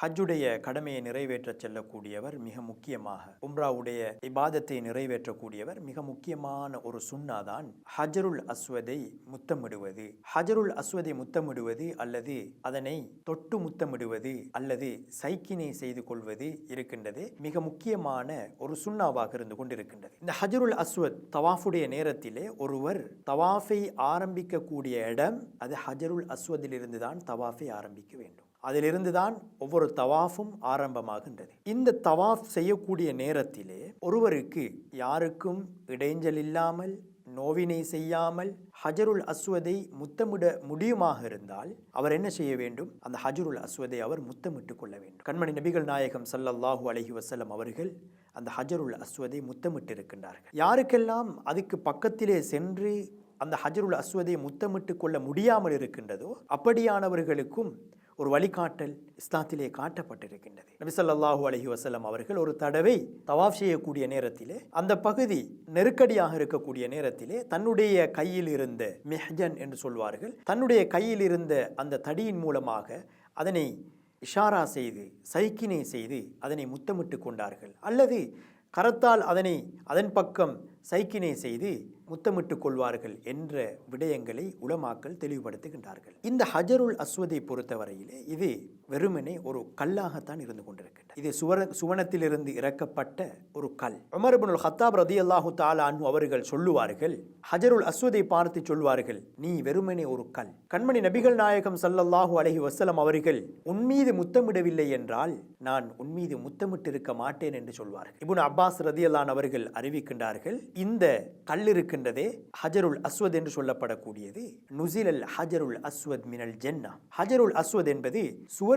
ஹஜ்ஜுடைய கடமையை நிறைவேற்ற செல்லக்கூடியவர் மிக முக்கியமாக உம்ராவுடைய இபாதத்தை நிறைவேற்றக்கூடியவர் மிக முக்கியமான ஒரு சுண்ணா தான் ஹஜருல் அஸ்வதை முத்தமிடுவது. ஹஜருல் அஸ்வதை முத்தமிடுவது அல்லது அதனை தொட்டு முத்தமிடுவது அல்லது சைக்கினை செய்து கொள்வது இருக்கின்றது மிக முக்கியமான ஒரு சுண்ணாவாக இருந்து கொண்டிருக்கின்றது. இந்த ஹஜருல் அஸ்வத் தவாஃபுடைய நேரத்திலே ஒருவர் தவாஃபை ஆரம்பிக்கக்கூடிய இடம் அது ஹஜருல் அஸ்வதிலிருந்து தான் தவாஃபை ஆரம்பிக்க வேண்டும். அதிலிருந்து தான் ஒவ்வொரு தவாஃபும் ஆரம்பமாகின்றது. இந்த தவாஃப் செய்யக்கூடிய நேரத்திலே ஒருவருக்கு யாருக்கும் இடைஞ்சல் இல்லாமல் நோவினை செய்யாமல் ஹஜருல் அஸ்வதை முத்தமிட முடியுமாக இருந்தால் அவர் என்ன செய்ய வேண்டும்? அந்த ஹஜருல் அஸ்வதை அவர் முத்தமிட்டு கொள்ள வேண்டும். கண்மணி நபிகள் நாயகம் சல்லல்லாஹு அலஹி வஸல்லம் அவர்கள் அந்த ஹஜருல் அஸ்வதை முத்தமிட்டு இருக்கின்றார்கள் யாருக்கெல்லாம் அதுக்கு பக்கத்திலே சென்று அந்த ஹஜருல் அஸ்வதை முத்தமிட்டு கொள்ள முடியாமல் இருக்கின்றதோ அப்படியானவர்களுக்கும் ஒரு வழிகாட்டல் இஸ்லாத்திலே காட்டப்பட்டிருக்கின்றது. நபிசல்லாஹு அலஹி வசலம் அவர்கள் ஒரு தடவை தவாஃப் செய்யக்கூடிய நேரத்திலே அந்த பகுதி நெருக்கடியாக இருக்கக்கூடிய நேரத்திலே தன்னுடைய கையில் இருந்த மெஹ்ஜன் என்று சொல்வார்கள். தன்னுடைய கையில் இருந்த அந்த தடியின் மூலமாக அதனை இஷாரா செய்து சைக்கினை செய்து அதனை முத்தமிட்டு கொண்டார்கள். அல்லது கரத்தால் அதனை அதன் பக்கம் சைக்கினை செய்து முத்தமிட்டு கொள்வார்கள் என்ற விடயங்களை உலமாக்கள் தெளிவுபடுத்துகின்றார்கள். இந்த ஹஜருல் அஸ்வதை பொறுத்தவரையிலே இது வெறுமனே ஒரு கல்லாகத்தான் இருந்து கொண்டிருக்கின்றது. இது சுவர சுவனத்திலிருந்து இறக்கப்பட்ட ஒரு கல். உமர்புல் ஹத்தாப் ரதி அல்லாஹு தாலான் அவர்கள் சொல்லுவார்கள் ஹஜருல் அஸ்வதை பார்த்து சொல்வார்கள் நீ வெறுமனே ஒரு கல். கண்மணி நபிகள் நாயகம் சல்லல்லாஹு அலஹி வசலம் அவர்கள் உன்மீது முத்தமிடவில்லை என்றால் நான் உன்மீது முத்தமிட்டிருக்க மாட்டேன் என்று சொல்வார்கள். இபுன் அப்பாஸ் ரதியல்லான் அவர்கள் அறிவிக்கின்றார்கள் இந்த கல் இருக்கின்றதே ஹஜருல் அஸ்வத் என்று சொல்லப்படக்கூடியது. நுசிலல் ஹஜருல் அஸ்வத் மினல் ஜென்னா. ஹஜருல் அஸ்வத் என்பது சுவர்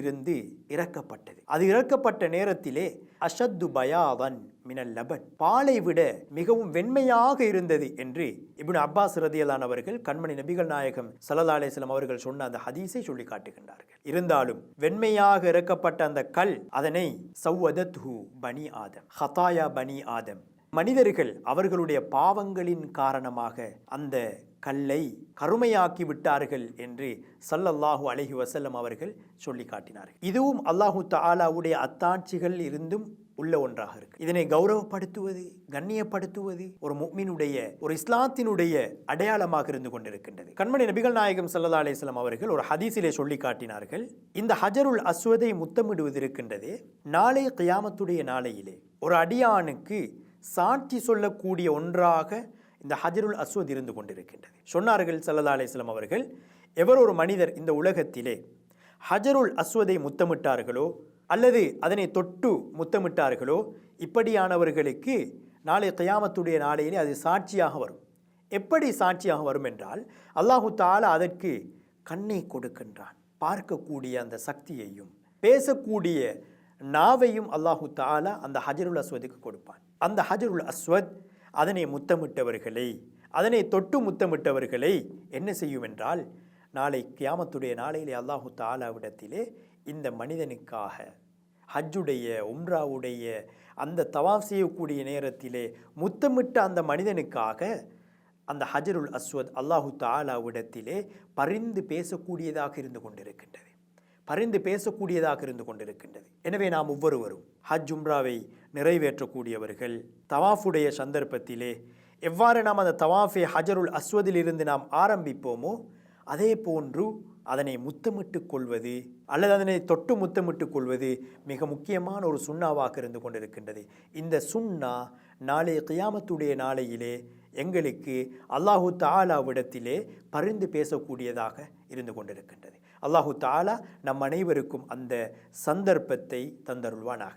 இருந்து இறக்கப்பட்டது. அது இறக்கப்பட்ட நேரத்திலே அஷத்து பயாவன் மினல் லபன். பாலை விட மிகவும் வெண்மையாக இருந்தது என்று இபின் அப்பாஸ் ரதியலான் அவர்கள் கண்மணி நபிகள் நாயகம் சல்லா அலிஸ்லாம் அவர்கள் சொன்ன அந்த ஹதீஸை சொல்லி காட்டுகின்றார்கள். இருந்தாலும் வெண்மையாக இறக்கப்பட்ட அந்த கல் அதனை சௌவதத்ஹு பனி ஆதம் ஹதாயா பனி ஆதம் மனிதர்கள் அவர்களுடைய பாவங்களின் காரணமாக அந்த கல்லை கருமையாக்கி விட்டார்கள் என்று சல்லல்லாஹு அலஹி வசல்லம் அவர்கள் சொல்லி காட்டினார்கள். இதுவும் அல்லாஹு தாலாவுடைய அத்தாட்சிகள் இருந்தும் உள்ள ஒன்றாக இருக்கு. இதனை கௌரவப்படுத்துவது கண்ணியப்படுத்துவது ஒரு முக்மினுடைய ஒரு இஸ்லாத்தினுடைய அடையாளமாக இருந்து கொண்டிருக்கின்றது. கண்மணி நபிகள் நாயகம் சல்லா அலிஸ்லாம் அவர்கள் ஒரு ஹதீஸிலே சொல்லி காட்டினார்கள். இந்த ஹஜருல் அஸ்வதை முத்தமிடுவது இருக்கின்றது நாளை கியாமத்துடைய நாளையிலே ஒரு அடியானுக்கு சாட்சி சொல்லக்கூடிய ஒன்றாக இந்த ஹஜருல் அஸ்வத் இருந்து கொண்டிருக்கின்றது. சொன்னார்கள் சல்லதா அலிஸ்லாம் அவர்கள் எவர் ஒரு மனிதர் இந்த உலகத்திலே ஹஜருல் அஸ்வதை முத்தமிட்டார்களோ அல்லது அதனை தொட்டு முத்தமிட்டார்களோ இப்படியானவர்களுக்கு நாளை கயாமத்துடைய நாளையிலே அது சாட்சியாக வரும். எப்படி சாட்சியாக வரும் என்றால் அல்லாஹு தாலா அதற்கு கண்ணை கொடுக்கின்றான். பார்க்கக்கூடிய அந்த சக்தியையும் பேசக்கூடிய நாவையும் அல்லாஹு தாலா அந்த ஹஜருல் அஸ்வதுக்கு கொடுப்பான். அந்த ஹஜருல் அஸ்வத் அதனை முத்தமிட்டவர்களை அதனை தொட்டு முத்தமிட்டவர்களை என்ன செய்யும் என்றால் நாளை கியாமத்துடைய நாளையிலே அல்லாஹு தாலாவிடத்திலே இந்த மனிதனுக்காக ஹஜ்ஜுடைய உம்ராவுடைய அந்த தவாஃப் செய்யக்கூடிய நேரத்திலே முத்தமிட்ட அந்த மனிதனுக்காக அந்த ஹஜருல் அஸ்வத் அல்லாஹு தாலாவிடத்திலே பரிந்து பேசக்கூடியதாக இருந்து கொண்டிருக்கின்றது. பரிந்து பேசக்கூடியதாக இருந்து கொண்டிருக்கின்றது. எனவே நாம் ஒவ்வொருவரும் ஹஜ் உம்ராவை நிறைவேற்றக்கூடியவர்கள். தவாஃபுடைய சந்தர்ப்பத்திலே எவ்வாறு நாம் அந்த தவாஃபை ஹஜருல் அஸ்வதிலிருந்து நாம் ஆரம்பிப்போமோ அதே போன்று அதனை முத்தமிட்டு கொள்வது அல்லது அதனை தொட்டு முத்தமிட்டு கொள்வது மிக முக்கியமான ஒரு சுண்ணாவாக இருந்து கொண்டிருக்கின்றது. இந்த சுண்ணா நாளை கியாமத்துடைய நாளையிலே எங்களுக்கு அல்லாஹு தாலாவிடத்திலே பரிந்து பேசக்கூடியதாக இருந்து கொண்டிருக்கின்றது. அல்லாஹு தாலா நம் அனைவருக்கும் அந்த சந்தர்ப்பத்தை தந்தருள்வானாக.